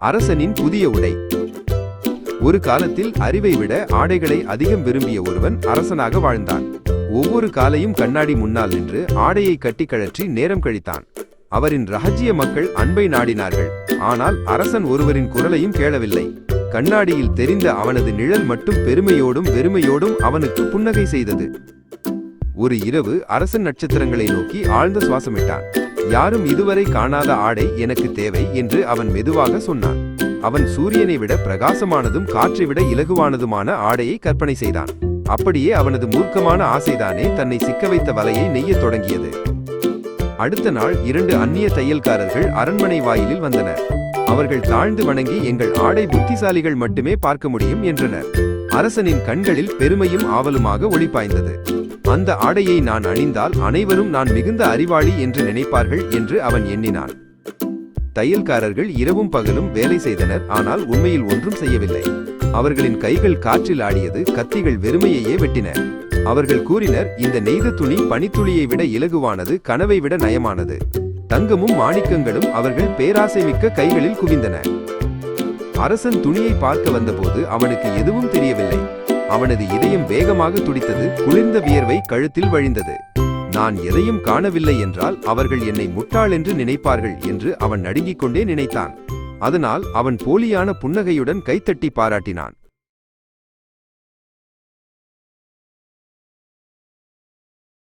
அரசனின் புதிய உடை. ஒரு காலத்தில் அறிவை விட ஆடைகளை அதிகம் விரும்பிய ஒருவன் அரசனாக வாழ்ந்தான். ஒவ்வொரு காலையும் கண்ணாடி முன்னால் நின்று ஆடையை கட்டி கழற்றி நேரம் கழித்தான். அவரின் ரகஜிய மக்கள் அன்பை நாடினார்கள். ஆனால் அரசன் ஒருவரின் குரலையும் கேளவில்லை. கண்ணாடியில் தெரிந்த அவனது நிழல் மட்டும் பெருமையோடும் வெறுமையோடும் அவனுக்கு புன்னகை செய்தது. ஒரு இரவு அரசன் நட்சத்திரங்களை நோக்கி ஆழ்ந்த சுவாசமிட்டான். யாரும் இதுவரை காணாத ஆடை எனக்கு தேவை என்று அவன் மெதுவாக சொன்னான். அவன் சூரியனை விட பிரகாசமானதும் காற்றை விட இலகுவானதுமான ஆடையை கற்பனை செய்தான். அப்படியே அவனது மூர்க்கமான ஆசைதானே தன்னை சிக்க வைத்த வலையை நெய்யத் தொடங்கியது. அடுத்த நாள் இரண்டு அந்நிய தையல்காரர்கள் அரண்மனை வாயிலில் வந்தனர். அவர்கள் தாழ்ந்து வணங்கி எங்கள் ஆடை புத்திசாலிகள் மட்டுமே பார்க்க முடியும் என்றனர். அரசனின் கண்களில் பெருமையும் ஆவலுமாக ஒளிப்பாய்ந்தது அந்த ஆடையை நான் அணிந்தால் அனைவரும் நான் மிகுந்த அறிவாளி என்று நினைப்பார்கள் என்று அவன் எண்ணினான். தையல்காரர்கள் இரவும் பகலும் வேலை செய்தனர் ஆனால் உண்மையில் ஒன்றும் செய்யவில்லை. அவர்களின் கைகள் காற்றில் ஆடியது கத்திகள் வெறுமையையே வெட்டின. அவர்கள் கூறினர் இந்த நெய்த துணி பனித்துளியை விட இலகுவானது கனவை விட நயமானது. தங்கமும் மாணிக்கங்களும் அவர்கள் பேராசை மிக்க கைகளில் குவிந்தன. அரசன் துணியை பார்க்க வந்தபோது அவனுக்கு எதுவும் தெரியவில்லை. அவனது இதயம் வேகமாக துடித்தது குளிர்ந்த வியர்வை கழுத்தில் வழிந்தது. நான் எதையும் காணவில்லை என்றால் அவர்கள் என்னை முட்டாள் என்று நினைப்பார்கள் என்று அவன் நடுங்கிக் கொண்டே நினைத்தான். அதனால் அவன் போலியான புன்னகையுடன் கைத்தட்டி பாராட்டினான்.